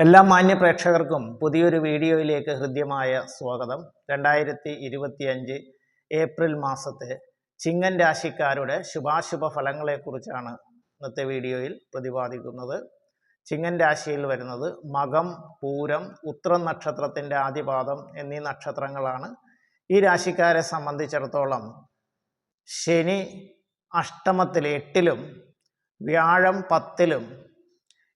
എല്ലാ മാന്യ പ്രേക്ഷകർക്കും പുതിയൊരു വീഡിയോയിലേക്ക് ഹൃദ്യമായ സ്വാഗതം. രണ്ടായിരത്തി ഇരുപത്തിയഞ്ച് ഏപ്രിൽ മാസത്തെ ചിങ്ങൻ രാശിക്കാരുടെ ശുഭാശുഭ ഫലങ്ങളെക്കുറിച്ചാണ് ഇന്നത്തെ വീഡിയോയിൽ പ്രതിപാദിക്കുന്നത്. ചിങ്ങൻ രാശിയിൽ വരുന്നത് മകം പൂരം ഉത്രം നക്ഷത്രത്തിന്റെ ആദ്യപാദം എന്നീ നക്ഷത്രങ്ങളാണ്. ഈ രാശിക്കാരെ സംബന്ധിച്ചിടത്തോളം ശനി അഷ്ടമത്തിൽ എട്ടിലും വ്യാഴം പത്തിലും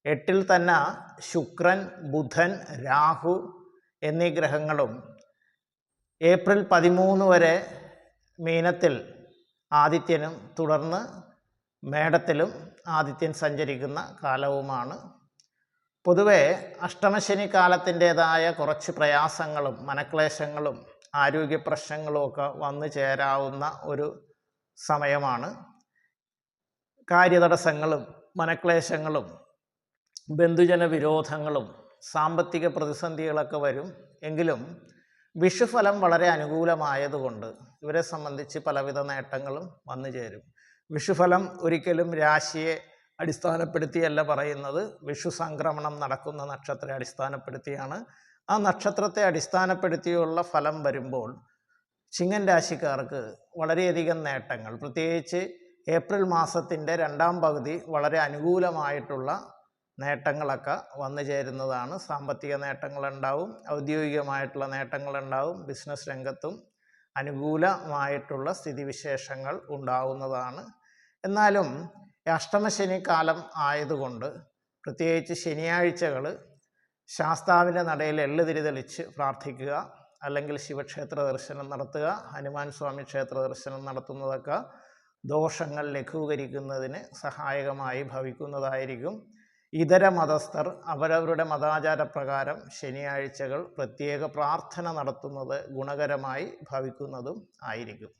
എട്ടിൽ തന്നെ ശുക്രൻ ബുധൻ രാഹു എന്നീ ഗ്രഹങ്ങളും ഏപ്രിൽ പതിമൂന്ന് വരെ മീനത്തിൽ ആദിത്യനും തുടർന്ന് മേടത്തിലും ആദിത്യൻ സഞ്ചരിക്കുന്ന കാലവുമാണ്. പൊതുവെ അഷ്ടമശനി കാലത്തിന്റെതായ കുറച്ച് പ്രയാസങ്ങളും മനക്ലേശങ്ങളും ആരോഗ്യ പ്രശ്നങ്ങളും ഒക്കെ വന്നു ചേരാവുന്ന ഒരു സമയമാണ്. കാര്യതടസ്സങ്ങളും മനക്ലേശങ്ങളും ബന്ധുജന വിരോധങ്ങളും സാമ്പത്തിക പ്രതിസന്ധികളൊക്കെ വരും. എങ്കിലും വിഷുഫലം വളരെ അനുകൂലമായതുകൊണ്ട് ഇവരെ സംബന്ധിച്ച് പലവിധ നേട്ടങ്ങളും വന്നു ചേരും. വിഷുഫലം ഒരിക്കലും രാശിയെ അടിസ്ഥാനപ്പെടുത്തിയല്ല പറയുന്നത്. വിഷു സംക്രമണം നടക്കുന്ന നക്ഷത്രത്തെ അടിസ്ഥാനപ്പെടുത്തിയാണ്. ആ നക്ഷത്രത്തെ അടിസ്ഥാനപ്പെടുത്തിയുള്ള ഫലം വരുമ്പോൾ ചിങ്ങൻ രാശിക്കാർക്ക് വളരെയധികം നേട്ടങ്ങൾ. പ്രത്യേകിച്ച് ഏപ്രിൽ മാസത്തിന്റെ രണ്ടാം പകുതി വളരെ അനുകൂലമായിട്ടുള്ള നേട്ടങ്ങളൊക്കെ വന്നു ചേരുന്നതാണ്. സാമ്പത്തിക നേട്ടങ്ങളുണ്ടാവും ഔദ്യോഗികമായിട്ടുള്ള നേട്ടങ്ങളുണ്ടാവും ബിസിനസ് രംഗത്തും അനുകൂലമായിട്ടുള്ള സ്ഥിതിവിശേഷങ്ങൾ ഉണ്ടാവുന്നതാണ്. എന്നാലും അഷ്ടമശനി കാലം ആയതുകൊണ്ട് പ്രത്യേകിച്ച് ശനിയാഴ്ചകൾ ശാസ്താവിന്റെ നടയിൽ എള്ളു തിരിതെളിച്ച് പ്രാർത്ഥിക്കുക അല്ലെങ്കിൽ ശിവക്ഷേത്ര ദർശനം നടത്തുക ഹനുമാൻ സ്വാമി ക്ഷേത്ര ദർശനം നടത്തുന്നതൊക്കെ ദോഷങ്ങൾ ലഘൂകരിക്കുന്നതിന് സഹായകമായി ഭവിക്കുന്നതായിരിക്കും. ഇതര മതസ്ഥർ അവരവരുടെ മതാചാരപ്രകാരം ശനിയാഴ്ചകൾ പ്രത്യേക പ്രാർത്ഥന നടത്തുന്നത് ഗുണകരമായി ഭവിക്കുന്നതും ആയിരിക്കും.